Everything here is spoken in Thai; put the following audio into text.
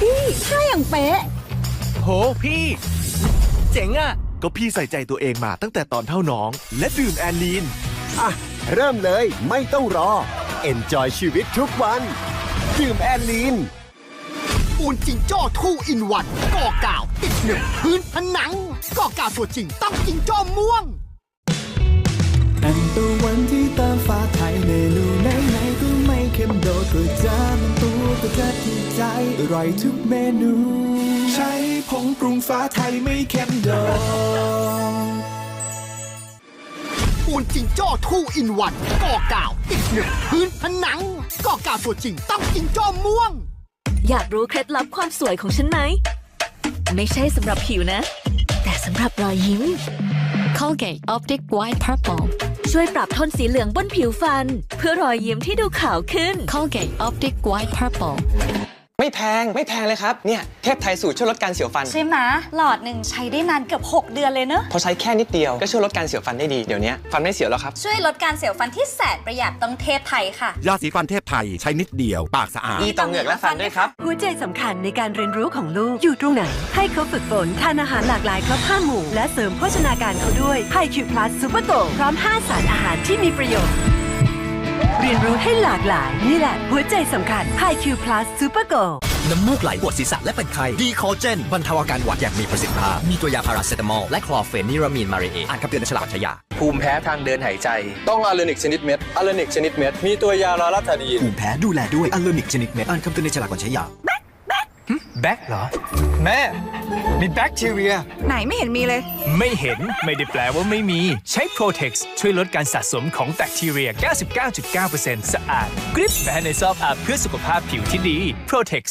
พี่ถ้าอย่างเป๊ะ โหพี่ เจ๋งอะก็พี่ใส่ใจตัวเองมาตั้งแต่ตอนเท่าน้อง และดื่มแอลลีน อะ เริ่มเลยไม่ต้องรอ Enjoy ชีวิตทุกวัน ดื่มแอลลีนปูนจิงโจ้ทูอินวันก่อกาว ติดหนึ่งพื้นผนังก่อกาวตัวจริงต้องจิงโจ้ม่วงนั่นตะวันที่ตามฟ้าไทยเมนูไหนไหนๆก็ไม่เค็มโดดก็จานตัวก็จะที่ ใจอร่อยทุกเมนู ใช้ผงปรุงฟ้าไทยไม่เค็มโดดปูนจิงโจ้ทูอินวันก่อกาวติดหนึ่งพื้นผนังก่อกาวตัวจริงต้องจิงโจ้ม่วง อยากรู้เคล็ดลับความสวยของฉันไหม ไม่ใช่สำหรับผิวนะ แต่สำหรับรอยยิ้ม Colgate Optic White Purple ช่วยปรับโทนสีเหลืองบนผิวฟัน เพื่อรอยยิ้มที่ดูขาวขึ้น Colgate Optic White Purple ไม่แพงไม่แพงเลยครับเนี่ยเทพไทยสูตรช่วยลดการเสียวฟัน ใช่ไหมหลอดหนึ่งใช้ได้นานเกือบ6 เดือนเลยเนอะพอใช้แค่นิดเดียวก็ช่วยลดการเสียวฟันได้ดีเดี๋ยวนี้ฟันไม่เสียวแล้วครับ ช่วยลดการเสียวฟันที่แสนประหยัดต้องเทพไทยค่ะ ยาสีฟันเทพไทยใช้นิดเดียวปากสะอาดดีต่อเหงือกและฟันด้วยครับหัวใจสำคัญในการเรียนรู้ของลูกอยู่ตรงไหน ให้เขาฝึกฝนทานอาหารหลากหลายครบห้าหมู่และเสริมโภชนาการเขาด้วยไฮคิวพลัสซูเปอร์โกพร้อม 5 สารอาหารที่มีประโยชน์ เรียนรู้ให้หลากหลาย นี่แหละ หัวใจสำคัญไฮคิวพลัสซูเปอร์โกน้ำมูกไหลปวดศีรษะและเป็นไข้ดีคอเจนบรรเทาอาการหวัดอย่างมีประสิทธิภาพ มีตัวยาพาราเซตามอล และคลอร์เฟนิรามีนมาเรเออ่านคำเตือนในฉลากใช้ยา ภูมิแพ้ทางเดินหายใจ ต้องอะเลนิกชนิดเม็ดอะเลนิกชนิดเม็ด มีตัวยาลาลาทาดีนภูมิแพ้ดูแลด้วยอัลโลนิกชนิดเม็ด อ่านคำเตือนในฉลากก่อนใช้ยา แบ็คเหรอ แม่ มีแบคทีเรีย ไหนไม่เห็นมีเลย ไม่เห็นไม่ได้แปลว่าไม่มี ใช้ Protex ช่วยลดการสะสมของแบคทีเรีย 99.9%สะอาด กริบแม้ในซอกอาบเพื่อสุขภาพผิวที่ดี Protex